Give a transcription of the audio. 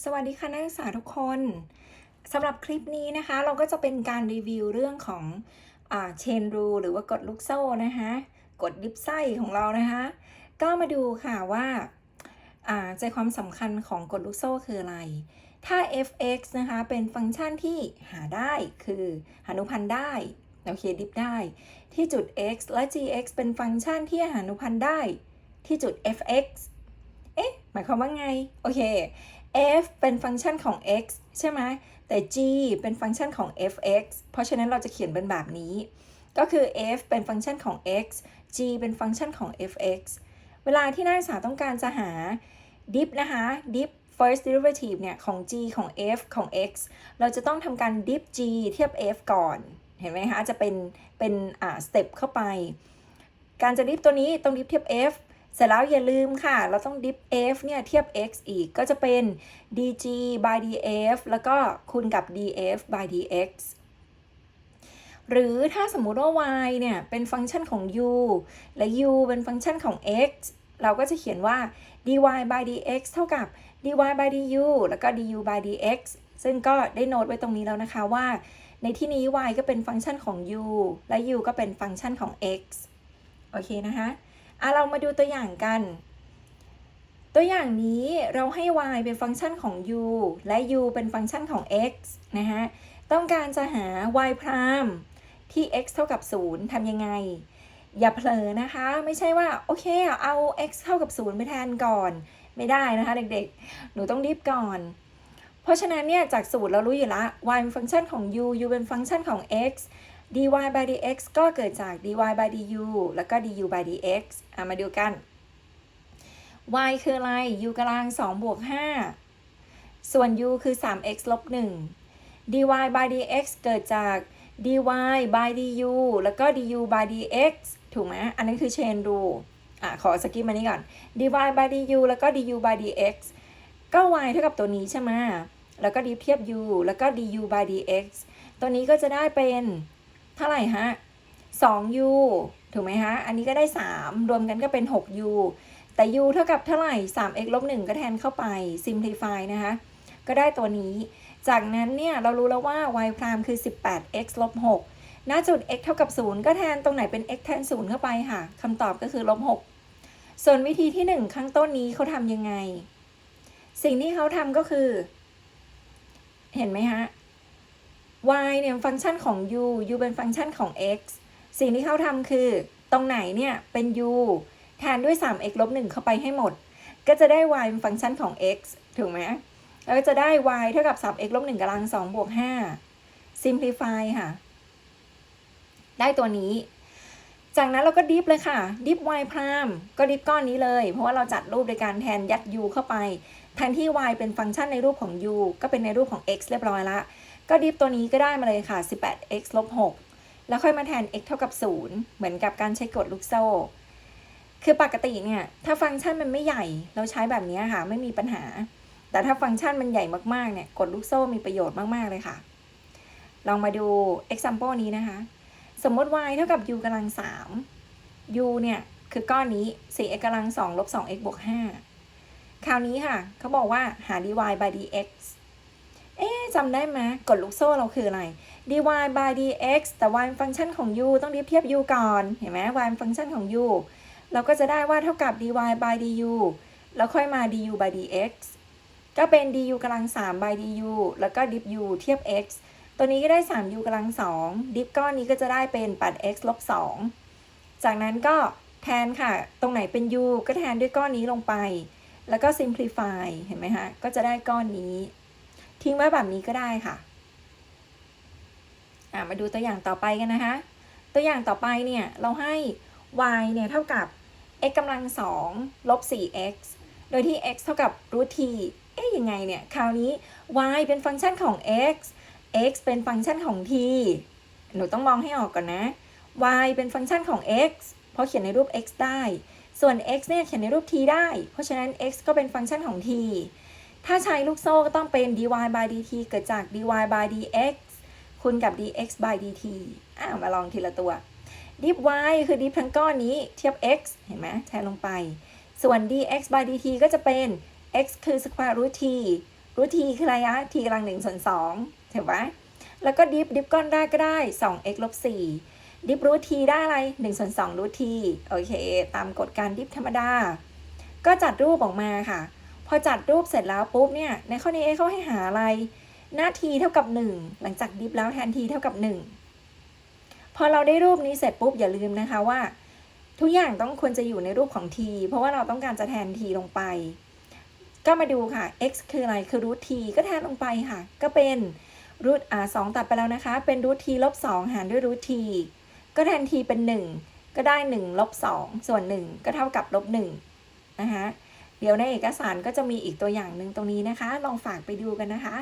สวัสดีค่ะนักศึกษาทุกคนสำหรับคลิปนี้นะคะ เราก็จะเป็นการรีวิวเรื่องของเชนรูหรือว่ากฎลูกโซ่นะคะกฎดิฟไส้ของเรานะคะ ก็มาดูค่ะว่าใจความสำคัญของกฎลูกโซ่คืออะไร ถ้า f(x) นะคะ เป็นฟังก์ชันที่หาได้คือหานุพันธ์ได้โอเคดิฟได้ ที่จุด x และ gx เป็นฟังก์ชันที่หานุพันธ์ได้ ที่จุด f(x) เอ๊ะหมายความว่าไง โอเค f เป็นฟังก์ชันของ x ใช่ไหมแต่ g เป็นฟังก์ชันของ f(x) เพราะฉะนั้นเราจะเขียนเป็นแบบนี้ ก็คือ f เป็นฟังก์ชันของ x g เป็นฟังก์ชันของ f(x) เวลาที่นักศึกษาต้องการจะหา dip นะคะ dip first derivative เนี่ย ของ g ของ f ของ x เราจะต้องทำการ dip g เทียบ f ก่อน เห็นไหมคะ จะเป็น เป็น อ่า step เข้าไป การจะ dip ตัวนี้ต้อง dip เทียบ f เสร็จแล้วอย่าลืมค่ะ เราต้อง dip f เนี่ยเทียบ x อีกก็จะเป็น dg by df แล้วก็คูณกับ df by dx หรือถ้าสมมุติว่า y เนี่ย เป็นฟังก์ชันของ u และ u เป็นฟังก์ชันของ x เราก็จะเขียนว่า dy by dx เท่ากับ dy by du แล้วก็ du by dx ซึ่งก็ได้โน้ตไว้ตรงนี้แล้วนะคะว่า ในที่นี้ y ก็เป็นฟังก์ชันของ u และ u ก็เป็นฟังก์ชันของ x โอเคนะคะ อะเรามาดูตัวอย่างกัน ตัวอย่างนี้เราให้ y เป็นฟังก์ชันของ u และ u เป็นฟังก์ชันของ x นะฮะต้องการจะหา y พรามที่ x เท่ากับ 0ทำยังไง อย่าเผลอนะคะ ไม่ใช่ว่า โอเค เอา x เท่ากับ 0 ไปแทนก่อน ไม่ได้นะคะเด็กๆ หนูต้องรีบก่อน เพราะฉะนั้นเนี่ย จากสูตรเรารู้อยู่ล้ว y เป็นฟังก์ชันของ u u เป็นฟังก์ชันของ x dy by dx ก็เกิดจาก dy by du แล้วก็ du by dx อะมาดูกัน y คืออะไร u กำลัง2บวก5ส่วน u คือ 3x ลบ1 dy by dx เกิดจาก dy by du แล้วก็ du by dx ถูกไหมอันนั้นคือ chain rule อะ ขอสกิปมานี้ก่อน dy by du แล้วก็ du by dx ก็ y เท่ากับตัวนี้ใช่ไหมแล้วก็ดิฟเทียบ u แล้วก็ du by dx ตัวนี้ก็จะได้เป็น เท่าไหร่ฮะ 2u ถูกไหมฮะ อันนี้ก็ได้ 3 รวมกันก็เป็น 6u แต่ u เท่ากับเท่าไหร่ 3x ลบ1ก็แทนเข้าไป simplify นะคะ ก็ได้ตัวนี้ จากนั้นเนี่ยเรารู้แล้วว่า y พรามคือ 18x ลบ6หน้าจุด x เท่ากับ 0 ก็แทนตรงไหนเป็น x แทน 0 เข้าไปค่ะคำตอบก็คือลบ6ส่วนวิธีที่ 1 ข้างต้นนี้เขาทำยังไง สิ่งที่เขาทำก็คือ เห็นไหมฮะ y เนี่ยฟังก์ชันของ u u เป็นฟังก์ชันของ x สิ่งที่เขาทำคือ ตรงไหนเนี่ยเป็น u แทนด้วย 3x ลบ1เข้าไปให้หมด ก็จะได้ y เป็นฟังก์ชันของ x ถูกไหมแล้วก็จะได้ y เท่ากับ 3x ลบ1กำลัง2บวก5 simplify ค่ะ ได้ตัวนี้ จากนั้นเราก็ดิฟเลยค่ะ ดิฟ y พรามก็ดิฟก้อนนี้เลย เพราะว่าเราจัดรูปโดยการแทนยัด u เข้าไป แทนที่ y เป็นฟังก์ชันในรูปของ u ก็เป็นในรูปของ x เรียบร้อยละ ก็ดิฟตัวนี้ก็ได้มาเลยค่ะ 18x ลบ6แล้วค่อยมาแทน x เท่ากับ 0 เหมือนกับการใช้กฎลูกโซ่ คือปกติเนี่ย ถ้าฟังก์ชันมันไม่ใหญ่ เราใช้แบบนี้ค่ะ ไม่มีปัญหา แต่ถ้าฟังก์ชันมันใหญ่มากๆ เนี่ยกดลูกโซ่มีประโยชน์มาก ๆ เลยค่ะ ลองมาดู example นี้นะคะ สมมติ y เท่ากับ u กำลัง 3 u เนี่ย คือก้อนนี้ 4x กำลัง2ลบ 2x บวก 5 คราวนี้ค่ะ เขาบอกว่าหา dy by dx เอ๊จำได้ไหมกฎลูกโซ่เราคืออะไร dy by dx แต่ y เป็นฟังก์ชันของ u ต้องเรียบเทียบ u ก่อน เห็นไหม y เป็นฟังก์ชันของ u เราก็จะได้ว่าเท่ากับ dy by du แล้วค่อยมา du by dx ก็เป็น du กำลัง3 by du แล้วก็ dip u เทียบ x ตัวนี้ก็ได้ 3u กำลัง2 dip ก้อนนี้ก็จะได้เป็น 8x ลบ2จากนั้นก็แทนค่ะ ตรงไหนเป็น u ก็แทนด้วยก้อนนี้ลงไป แล้วก็ simplify เห็นไหมฮะ ก็จะได้ก้อนนี้ ทิ้งไว้แบบนี้ก็ได้ค่ะอ่ามาดูตัวอย่างต่อไปกันนะคะ ตัวอย่างต่อไปเนี่ยเราให้ y เนี่ยเท่ากับ x กำลัง2ลบ 4x โดยที่ x เท่ากับ root t เอ๊ยยังไงเนี่ย คราวนี้ y เป็นฟังก์ชันของ x x เป็นฟังก์ชันของ t หนูต้องมองให้ออกก่อนนะ y เป็นฟังก์ชันของ x เพราะเขียนในรูป x ได้ ส่วน x เนี่ยเขียนในรูป t ได้ เพราะฉะนั้น x ก็เป็นฟังก์ชันของ t ถ้าใช้ลูกโซ่ก็ต้องเป็น dy by dt เกิดจาก dy by dx คูณกับ dx by dt อ้าวมาลองทีละตัว dip y คือ dip ทั้งก้อนนี้เทียบ x เห็นไหมแทนลงไป ส่วน dx by dt ก็จะเป็น x คือ square root t รูททีคืออะไรอะทีกำลังหนึ่งส่วนสองเห็นไหมแล้วก็ดิฟดิฟก้อนได้ก็ได้สอง x ลบสี่ดิฟรูททีได้อะไรหนึ่งส่วนสองรูทีโอเค ตามกฎการดิฟธรรมดา ก็จัดรูปออกมาค่ะ อจัดรูปเสร็จแล้วปุ๊บเนี่ย ในข้อนี้เขาให้หาอะไรหน้าทีเท่ากับ 1 หลังจากดิฟแล้วแทนทีเท่ากับ 1 พอเราได้รูปนี้เสร็จปุ๊บอย่าลืมนะคะว่า ทุกอย่างต้องควรจะอยู่ในรูปของ t เพราะว่าเราต้องการจะแทน t ลงไป ก็มาดูค่ะ x คืออะไรคือรูท t ก็แทนลงไปค่ะ ก็เป็นรูทอ่าสองตัดไปแล้วนะคะ เป็นรูท t ลบสองหารด้วยรูท t ก็แทน t เป็น 1 ก็ได้1ลบ2ส่วน 1 ก็เท่ากับลบ1นะคะ เดี๋ยวในเอกสารก็จะมีอีกตัวอย่างหนึ่งตรงนี้นะคะ ลองฝากไปดูกันนะคะ